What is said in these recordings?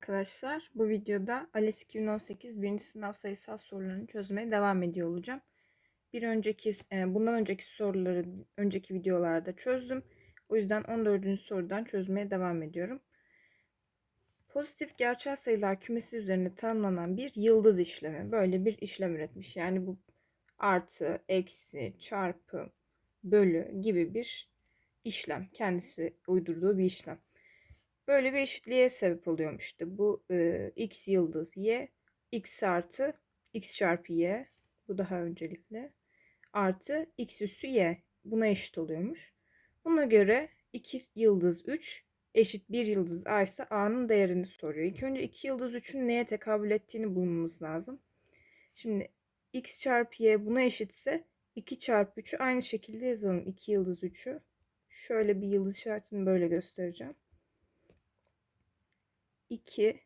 Arkadaşlar bu videoda ALES 2018 birinci sınav sayısal sorularını çözmeye devam ediyor olacağım. Bir önceki e, bundan önceki soruları önceki videolarda çözdüm. O yüzden 14. sorudan çözmeye devam ediyorum. Pozitif gerçel sayılar kümesi üzerine tanımlanan bir yıldız işlemi. Böyle bir işlem üretmiş. Yani bu artı, eksi, çarpı, bölü gibi bir işlem. Kendisi uydurduğu bir işlem. Böyle bir eşitliğe sebep oluyormuş işte. Bu e, x yıldız y, x artı x çarpı y. Bu daha öncelikle. Artı x üssü y. Buna eşit oluyormuş. Buna göre 2 yıldız 3 eşit 1 yıldız a ise a'nın değerini soruyor. İlk önce 2 yıldız 3'ün neye tekabül ettiğini bulmamız lazım. Şimdi x çarpı y buna eşitse 2 çarpı 3'ü aynı şekilde yazalım. 2 yıldız 3'ü. Şöyle bir yıldız işaretini böyle göstereceğim. 2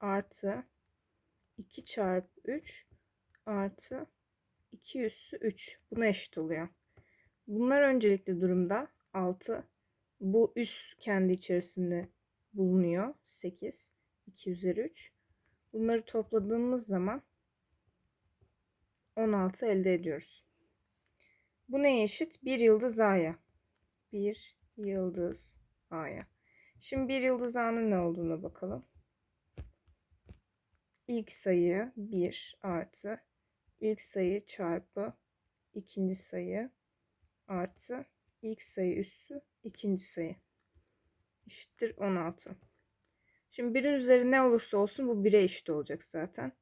artı 2 çarpı 3 artı 2 üssü 3. Buna eşit oluyor. Bunlar öncelikli durumda 6. Bu üs kendi içerisinde bulunuyor. 8. 2 üzeri 3. Bunları topladığımız zaman 16 elde ediyoruz. Bu neye eşit? 1 yıldız a'ya. 1 yıldız a'ya. Şimdi bir yıldız ağının ne olduğuna bakalım. İlk sayı 1 artı ilk sayı çarpı ikinci sayı artı ilk sayı üssü ikinci sayı eşittir 16. Şimdi birin üzeri ne olursa olsun bu 1'e eşit olacak zaten.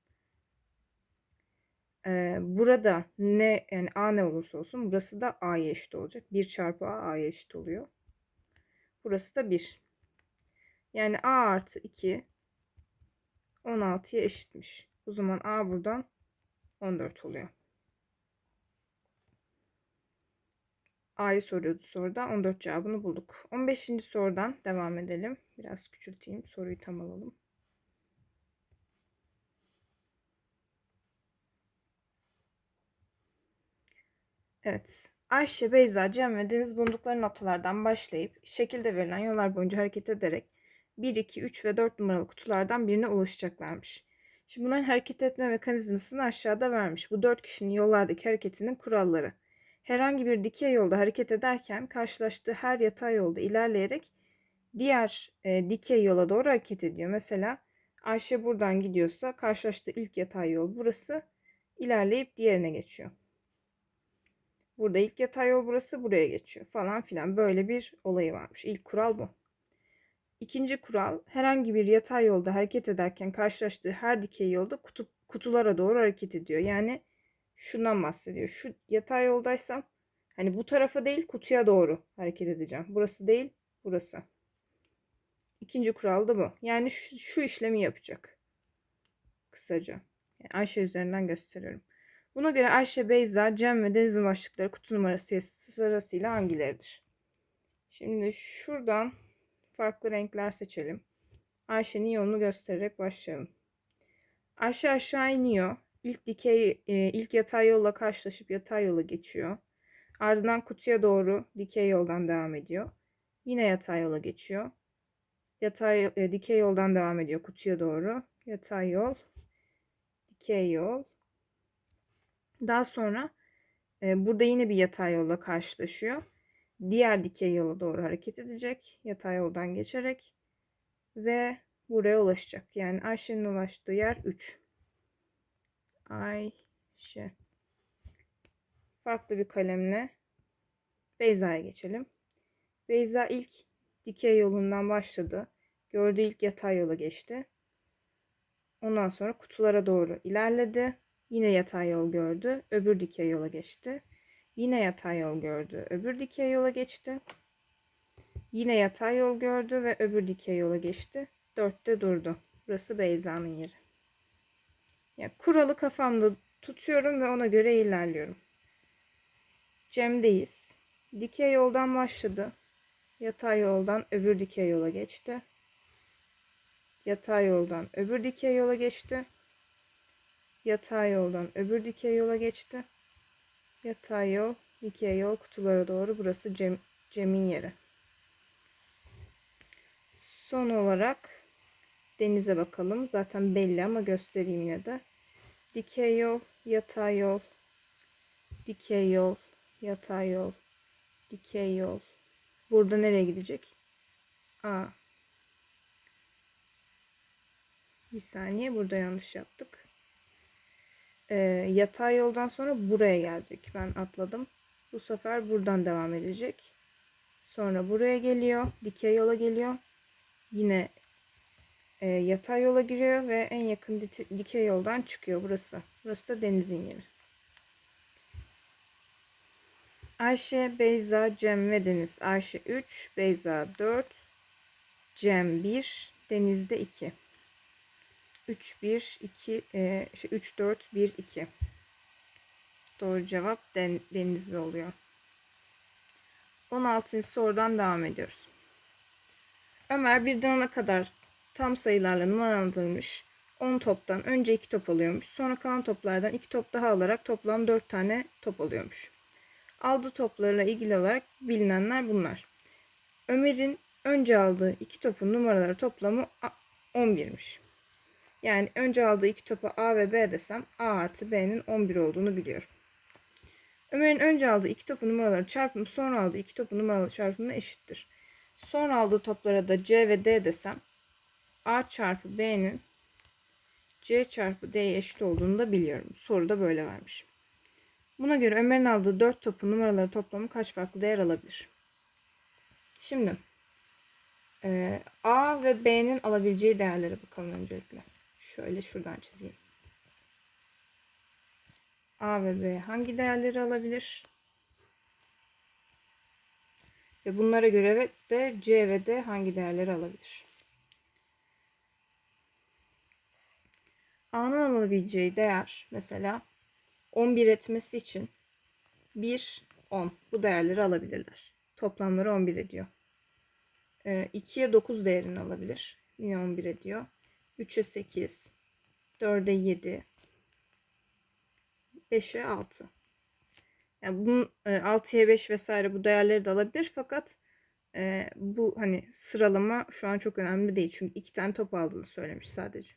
Ee, burada ne yani a ne olursa olsun burası da a'ya eşit olacak. 1 çarpı a a'ya eşit oluyor. Burası da 1. Yani a artı 2 16'ya eşitmiş. O zaman a buradan 14 oluyor. A'yı soruyordu soruda. 14 cevabını bulduk. 15. sorudan devam edelim. Biraz küçülteyim. Soruyu tam alalım. Evet. Ayşe, Beyza, Cem ve Deniz bulundukları noktalardan başlayıp şekilde verilen yollar boyunca hareket ederek 1, 2, 3 ve 4 numaralı kutulardan birine ulaşacaklarmış. Şimdi bunların hareket etme mekanizmasını aşağıda vermiş. Bu 4 kişinin yollardaki hareketinin kuralları. Herhangi bir dikey yolda hareket ederken karşılaştığı her yatay yolda ilerleyerek diğer e, dikey yola doğru hareket ediyor. Mesela Ayşe buradan gidiyorsa karşılaştığı ilk yatay yol burası ilerleyip diğerine geçiyor. Burada ilk yatay yol burası buraya geçiyor falan filan böyle bir olayı varmış. İlk kural bu. İkinci kural herhangi bir yatay yolda hareket ederken karşılaştığı her dikey yolda kutu, kutulara doğru hareket ediyor. Yani şundan bahsediyor. Şu yatay yoldaysam hani bu tarafa değil kutuya doğru hareket edeceğim. Burası değil burası. İkinci kural da bu. Yani şu, şu işlemi yapacak. Kısaca. Yani Ayşe üzerinden gösteriyorum. Buna göre Ayşe, Beyza, Cem ve Deniz'in ulaştıkları kutu numarası sırasıyla hangileridir? Şimdi şuradan farklı renkler seçelim. Ayşe'nin yolunu göstererek başlayalım. Ayşe aşağı iniyor. İlk dikey, e, ilk yatay yolla karşılaşıp yatay yola geçiyor. Ardından kutuya doğru dikey yoldan devam ediyor. Yine yatay yola geçiyor. Yatay, e, dikey yoldan devam ediyor kutuya doğru. Yatay yol, dikey yol. Daha sonra e, burada yine bir yatay yolla karşılaşıyor diğer dikey yola doğru hareket edecek. Yatay yoldan geçerek ve buraya ulaşacak. Yani Ayşe'nin ulaştığı yer 3. Ayşe. Farklı bir kalemle Beyza'ya geçelim. Beyza ilk dikey yolundan başladı. Gördüğü ilk yatay yola geçti. Ondan sonra kutulara doğru ilerledi. Yine yatay yol gördü. Öbür dikey yola geçti. Yine yatay yol gördü. Öbür dikey yola geçti. Yine yatay yol gördü ve öbür dikey yola geçti. Dörtte durdu. Burası Beyza'nın yeri. Yani kuralı kafamda tutuyorum ve ona göre ilerliyorum. Cem'deyiz. Dikey yoldan başladı. Yatay yoldan öbür dikey yola geçti. Yatay yoldan öbür dikey yola geçti. Yatay yoldan öbür dikey yola geçti. Yatay yol, dikey yol kutulara doğru. Burası Cem, Cem'in yeri. Son olarak Denize bakalım. Zaten belli ama göstereyim yine de. Dikey yol, yatay yol, dikey yol, yatay yol, dikey yol. Burada nereye gidecek? Aa. Bir saniye burada yanlış yaptık. Ee, yatay yoldan sonra buraya gelecek. Ben atladım. Bu sefer buradan devam edecek. Sonra buraya geliyor. Dikey yola geliyor. Yine e, yatay yola giriyor ve en yakın di- dikey yoldan çıkıyor burası. Burası da denizin yeri. Ayşe, Beyza, Cem ve Deniz. Ayşe 3, Beyza 4, Cem 1, Deniz'de 2. 3, 1, 2, e, şey 3, 4, 1, 2. Doğru cevap den, Denizli oluyor. 16. sorudan devam ediyoruz. Ömer birden ona kadar tam sayılarla numaralandırılmış 10 toptan önce 2 top alıyormuş. Sonra kalan toplardan 2 top daha alarak toplam 4 tane top alıyormuş. Aldığı toplarla ilgili olarak bilinenler bunlar. Ömer'in önce aldığı 2 topun numaraları toplamı a- 11'miş. Yani önce aldığı 2 topa A ve B desem A artı B'nin 11 olduğunu biliyorum. Ömer'in önce aldığı 2 topun numaraları çarpımı sonra aldığı 2 topun numaraları çarpımına eşittir. Son aldığı toplara da C ve D desem A çarpı B'nin C çarpı D'ye eşit olduğunu da biliyorum. Soruda böyle vermiş. Buna göre Ömer'in aldığı 4 topun numaraları toplamı kaç farklı değer alabilir? Şimdi A ve B'nin alabileceği değerlere bakalım öncelikle. Şöyle şuradan çizeyim. A ve B hangi değerleri alabilir? Ve bunlara göre de C ve D hangi değerleri alabilir? A'nın alabileceği değer mesela 11 etmesi için 1, 10 bu değerleri alabilirler. Toplamları 11 ediyor. Ee, 2'ye 9 değerini alabilir. Yine 11 ediyor. 3'e 8, 4'e 7, 5'e 6. Yani bunun e, 6'ya 5 vesaire bu değerleri de alabilir fakat e, bu hani sıralama şu an çok önemli değil. Çünkü iki tane top aldığını söylemiş sadece.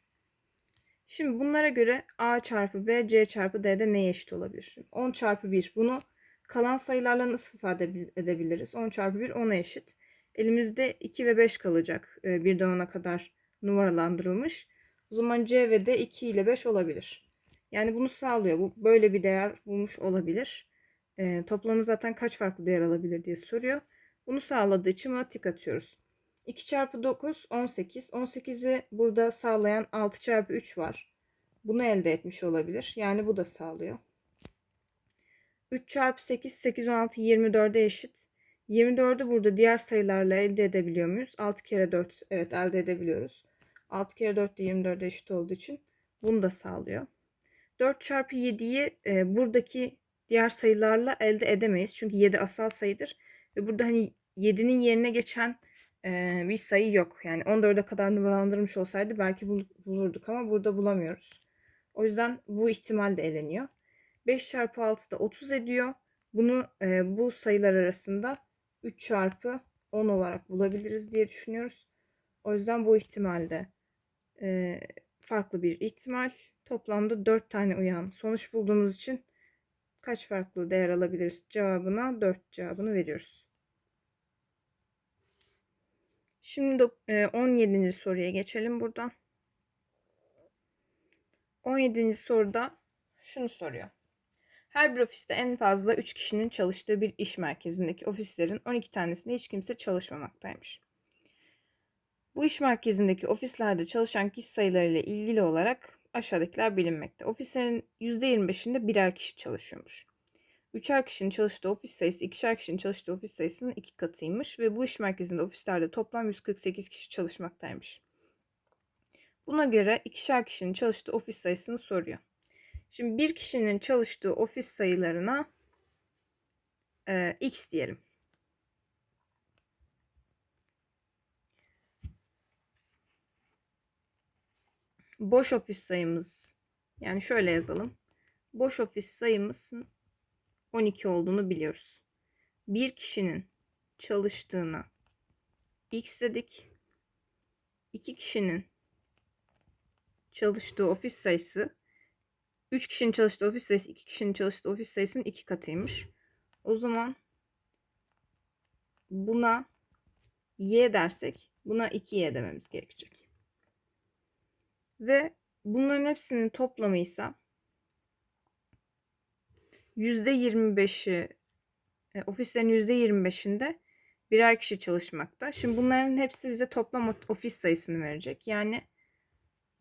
Şimdi bunlara göre A çarpı B, C çarpı D'de neye eşit olabilir? 10 çarpı 1. Bunu kalan sayılarla nasıl ifade edebil- edebiliriz? 10 çarpı 1 10'a eşit. Elimizde 2 ve 5 kalacak. E, birden 10'a kadar numaralandırılmış. O zaman C ve D 2 ile 5 olabilir. Yani bunu sağlıyor. Bu böyle bir değer bulmuş olabilir. E, toplamı zaten kaç farklı değer alabilir diye soruyor. Bunu sağladığı için buna tik atıyoruz. 2 çarpı 9 18. 18'i burada sağlayan 6 çarpı 3 var. Bunu elde etmiş olabilir. Yani bu da sağlıyor. 3 çarpı 8 8 16 24'e eşit. 24'ü burada diğer sayılarla elde edebiliyor muyuz? 6 kere 4 evet elde edebiliyoruz. 6 kere 4 de 24'e eşit olduğu için bunu da sağlıyor. 4 çarpı 7'yi e, buradaki diğer sayılarla elde edemeyiz. Çünkü 7 asal sayıdır. Ve burada hani 7'nin yerine geçen e, bir sayı yok. Yani 14'e kadar numaralandırmış olsaydı belki bul- bulurduk ama burada bulamıyoruz. O yüzden bu ihtimal de eleniyor. 5 çarpı 6 da 30 ediyor. Bunu e, bu sayılar arasında 3 çarpı 10 olarak bulabiliriz diye düşünüyoruz. O yüzden bu ihtimalde e, farklı bir ihtimal. Toplamda 4 tane uyan sonuç bulduğumuz için kaç farklı değer alabiliriz cevabına 4 cevabını veriyoruz. Şimdi dok- e, 17. soruya geçelim buradan. 17. soruda şunu soruyor. Her bir ofiste en fazla 3 kişinin çalıştığı bir iş merkezindeki ofislerin 12 tanesinde hiç kimse çalışmamaktaymış. Bu iş merkezindeki ofislerde çalışan kişi sayılarıyla ilgili olarak aşağıdakiler bilinmekte. Ofislerin %25'inde birer kişi çalışıyormuş. Üçer kişinin çalıştığı ofis sayısı ikişer kişinin çalıştığı ofis sayısının iki katıymış ve bu iş merkezinde ofislerde toplam 148 kişi çalışmaktaymış. Buna göre ikişer kişinin çalıştığı ofis sayısını soruyor. Şimdi bir kişinin çalıştığı ofis sayılarına e, x diyelim. Boş ofis sayımız yani şöyle yazalım. Boş ofis sayımızın 12 olduğunu biliyoruz. Bir kişinin çalıştığına x dedik. İki kişinin çalıştığı ofis sayısı 3 kişinin çalıştığı ofis sayısı 2 kişinin çalıştığı ofis sayısının 2 katıymış. O zaman buna y dersek buna 2y dememiz gerekecek. Ve bunların hepsinin toplamı ise %25'i e, ofislerin %25'inde birer kişi çalışmakta. Şimdi bunların hepsi bize toplam ofis sayısını verecek. Yani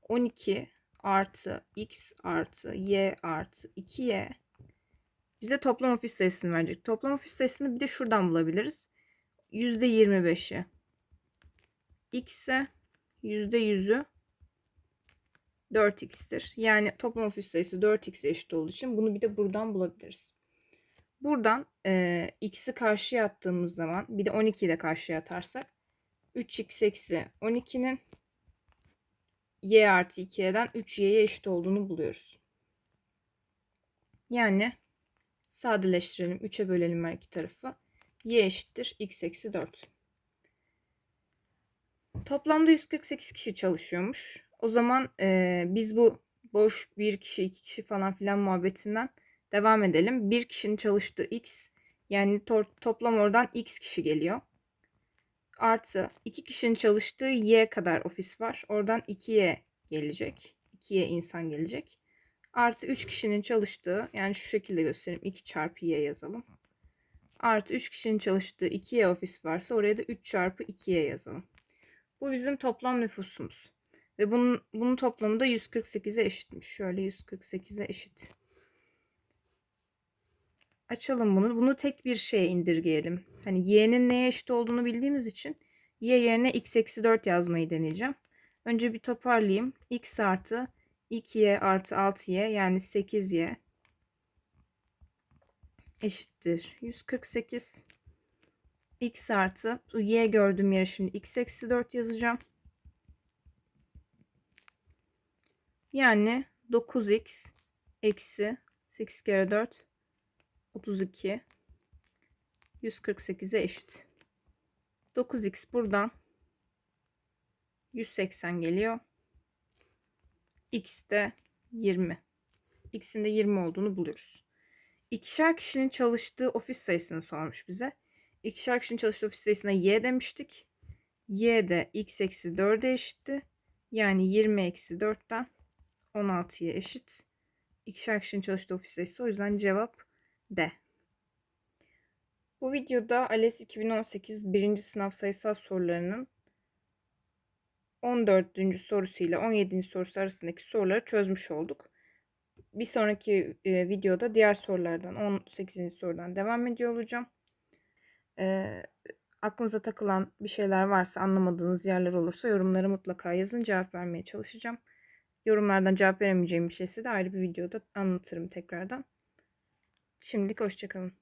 12 artı x artı y artı 2y bize toplam ofis sayısını verecek. Toplam ofis sayısını bir de şuradan bulabiliriz. %25'i x'e %100'ü 4x'tir. Yani toplam ofis sayısı 4x'e eşit olduğu için bunu bir de buradan bulabiliriz. Buradan e, x'i karşıya attığımız zaman bir de 12'yi de karşıya atarsak 3x eksi 12'nin y artı 2y'den 3y'ye eşit olduğunu buluyoruz. Yani sadeleştirelim. 3'e bölelim her iki tarafı. y eşittir x eksi 4. Toplamda 148 kişi çalışıyormuş. O zaman e, biz bu boş bir kişi, iki kişi falan filan muhabbetinden devam edelim. Bir kişinin çalıştığı x yani to toplam oradan x kişi geliyor. Artı iki kişinin çalıştığı y kadar ofis var. Oradan 2y gelecek. 2y insan gelecek. Artı 3 kişinin çalıştığı yani şu şekilde göstereyim. 2 çarpı y yazalım. Artı 3 kişinin çalıştığı 2y ofis varsa oraya da 3 çarpı 2y yazalım. Bu bizim toplam nüfusumuz. Ve bunun, bunun toplamı da 148'e eşitmiş. Şöyle 148'e eşit. Açalım bunu. Bunu tek bir şeye indirgeyelim. Hani y'nin neye eşit olduğunu bildiğimiz için y yerine x eksi 4 yazmayı deneyeceğim. Önce bir toparlayayım. x artı 2y artı 6y yani 8y eşittir 148. x artı y gördüğüm yere şimdi x eksi 4 yazacağım. Yani 9x eksi 8 kere 4 32 148'e eşit. 9x buradan 180 geliyor. X de 20. X'in de 20 olduğunu buluyoruz. İkişer kişinin çalıştığı ofis sayısını sormuş bize. İkişer kişinin çalıştığı ofis sayısına y demiştik. Y de x eksi 4'e eşitti. Yani 20 eksi 4'ten 16'ya eşit. İkişer kişinin çalıştığı ofis sayısı. O yüzden cevap D. Bu videoda ALES 2018 birinci sınav sayısal sorularının 14. sorusu ile 17. sorusu arasındaki soruları çözmüş olduk. Bir sonraki e, videoda diğer sorulardan 18. sorudan devam ediyor olacağım. E, aklınıza takılan bir şeyler varsa anlamadığınız yerler olursa yorumlara mutlaka yazın cevap vermeye çalışacağım. Yorumlardan cevap veremeyeceğim bir şeyse de ayrı bir videoda anlatırım tekrardan. Şimdilik hoşçakalın.